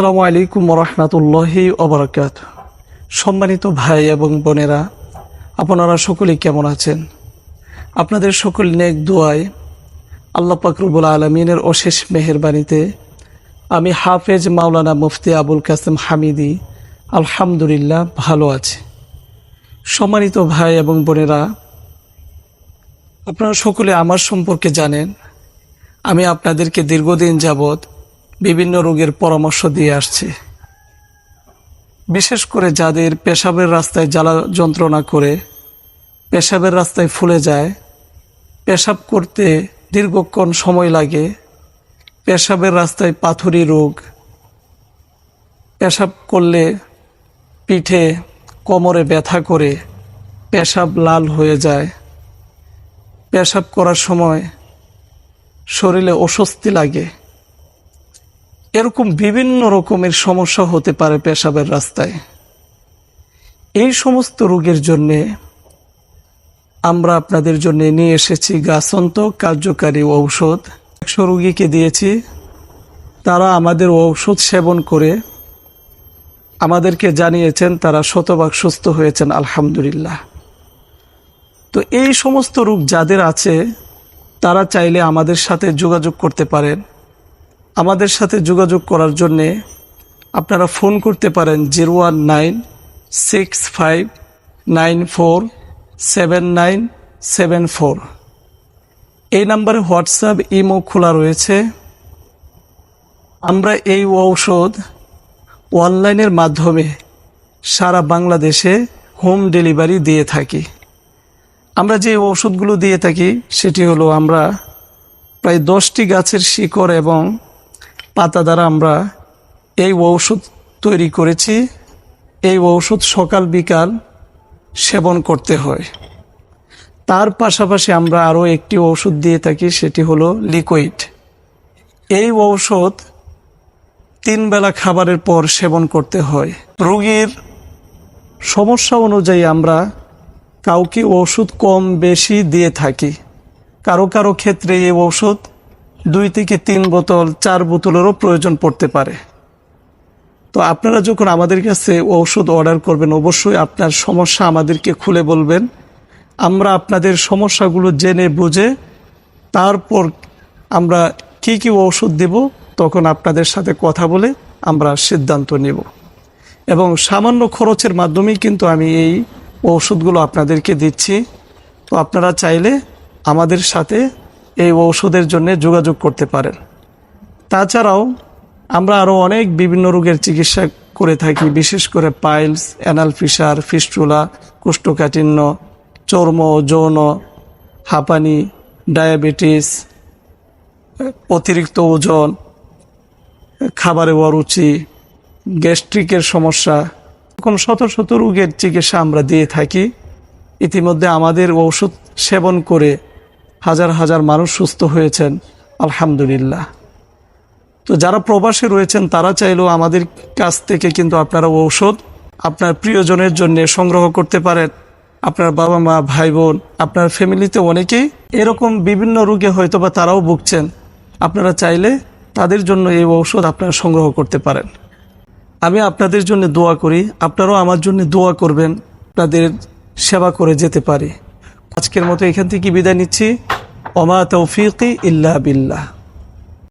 আসসালামু আলাইকুম রহমতুল্লাহি ওবরাকাত। সম্মানিত ভাই এবং বোনেরা, আপনারা সকলেই কেমন আছেন? আপনাদের সকল নেক দোয়ায় আল্লাহ পাকরুবুল আলমিনের অশেষ মেহেরবানিতে আমি হাফেজ মাওলানা মুফতি আবুল কাসেম হামিদি আলহামদুলিল্লাহ ভালো আছি। সম্মানিত ভাই এবং বোনেরা, আপনারা সকলে আমার সম্পর্কে জানেন। আমি আপনাদেরকে দীর্ঘদিন যাবৎ বিভিন্ন রোগের পরামর্শ দিয়ে আসছি। বিশেষ করে যাদের পেশাবের রাস্তায় জ্বালা যন্ত্রণা করে, পেশাবের রাস্তায় ফুলে যায়, পেশাব করতে দীর্ঘক্ষণ সময় লাগে, পেশাবের রাস্তায় পাথুরি রোগ, পেশাব করলে পিঠে কোমরে ব্যথা করে পেশাব লাল হয়ে যায়। পেশাব করার সময় শরীরে অস্বস্তি লাগে। এরকম বিভিন্ন রকমের সমস্যা হতে পারে পেশাবের রাস্তায়। এই সমস্ত রোগের জন্যে আমরা আপনাদের জন্য নিয়ে এসেছি গাছন্ত কার্যকারী ঔষধ। একশো রোগীকে দিয়েছি। তারা আমাদের ঔষধ সেবন করে আমাদেরকে জানিয়েছেন, তারা শতভাগ সুস্থ হয়েছেন, আলহামদুলিল্লাহ। তো এই সমস্ত রোগ যাদের আছে, তারা চাইলে আমাদের সাথে যোগাযোগ করতে পারেন। আমাদের সাথে যোগাযোগ করার জন্যে আপনারা ফোন করতে পারেন zero one nine six five nine four seven nine seven four. এই নাম্বারে হোয়াটসঅ্যাপ, ইমো খোলা রয়েছে। আমরা এই ঔষধ অনলাইনের মাধ্যমে সারা বাংলাদেশে হোম ডেলিভারি দিয়ে থাকি। আমরা যে ওষুধগুলো দিয়ে থাকি, সেটি হলো আমরা প্রায় দশটি গাছের শিকড় এবং পাতা দ্বারা আমরা এই ঔষধ তৈরি করেছি। এই ঔষধ সকাল বিকাল সেবন করতে হয়। তার পাশাপাশি আমরা আরও একটি ঔষধ দিয়ে থাকি, সেটি হলো লিকুইড। এই ঔষধ তিন বেলা খাবারের পর সেবন করতে হয়। রোগীর সমস্যা অনুযায়ী আমরা কাউকে ওষুধ কম বেশি দিয়ে থাকি। কারও কারও ক্ষেত্রে এই ঔষধ দুই থেকে তিন বোতল, চার বোতলেরও প্রয়োজন পড়তে পারে। তো আপনারা যখন আমাদের কাছে ঔষধ অর্ডার করবেন, অবশ্যই আপনার সমস্যা আমাদেরকে খুলে বলবেন। আমরা আপনাদের সমস্যাগুলো জেনে বুঝে তারপর আমরা কি কি ঔষধ দেব, তখন আপনাদের সাথে কথা বলে আমরা সিদ্ধান্ত নেব। এবং সামান্য খরচের মাধ্যমেই কিন্তু আমি এই ঔষধগুলো আপনাদেরকে দিচ্ছি। তো আপনারা চাইলে আমাদের সাথে এই ঔষধের জন্য যোগাযোগ করতে পারেন। তাছাড়াও আমরা আরও অনেক বিভিন্ন রোগের চিকিৎসা করে থাকি, বিশেষ করে পাইলস, অ্যানাল ফিসার ফিস্টুলা, কোষ্ঠকাঠিন্য, চর্ম, যৌন, হাঁপানি, ডায়াবেটিস, অতিরিক্ত ওজন, খাবারে অরুচি, গ্যাস্ট্রিকের সমস্যা, এরকম শত শত রোগের চিকিৎসা আমরা দিয়ে থাকি। ইতিমধ্যে আমাদের ঔষধ সেবন করে হাজার হাজার মানুষ সুস্থ হয়েছেন, আলহামদুলিল্লাহ। তো যারা প্রবাসে রয়েছেন, তারা চাইলেও আমাদের কাছ থেকে কিন্তু আপনারা ঔষধ আপনার প্রিয়জনের জন্য সংগ্রহ করতে পারেন। আপনার বাবা মা, ভাই বোন, আপনার ফ্যামিলিতে অনেকেই এরকম বিভিন্ন রোগে হয়তো বা তারাও ভুগছেন। আপনারা চাইলে তাদের জন্য এই ঔষধ আপনারা সংগ্রহ করতে পারেন। আমি আপনাদের জন্য দোয়া করি, আপনারাও আমার জন্য দোয়া করবেন তাদের সেবা করে যেতে পারি। আজকের মতো এখান থেকে বিদায় নিচ্ছি। অমা তৌফিকি ইল্লা বিল্লাহ।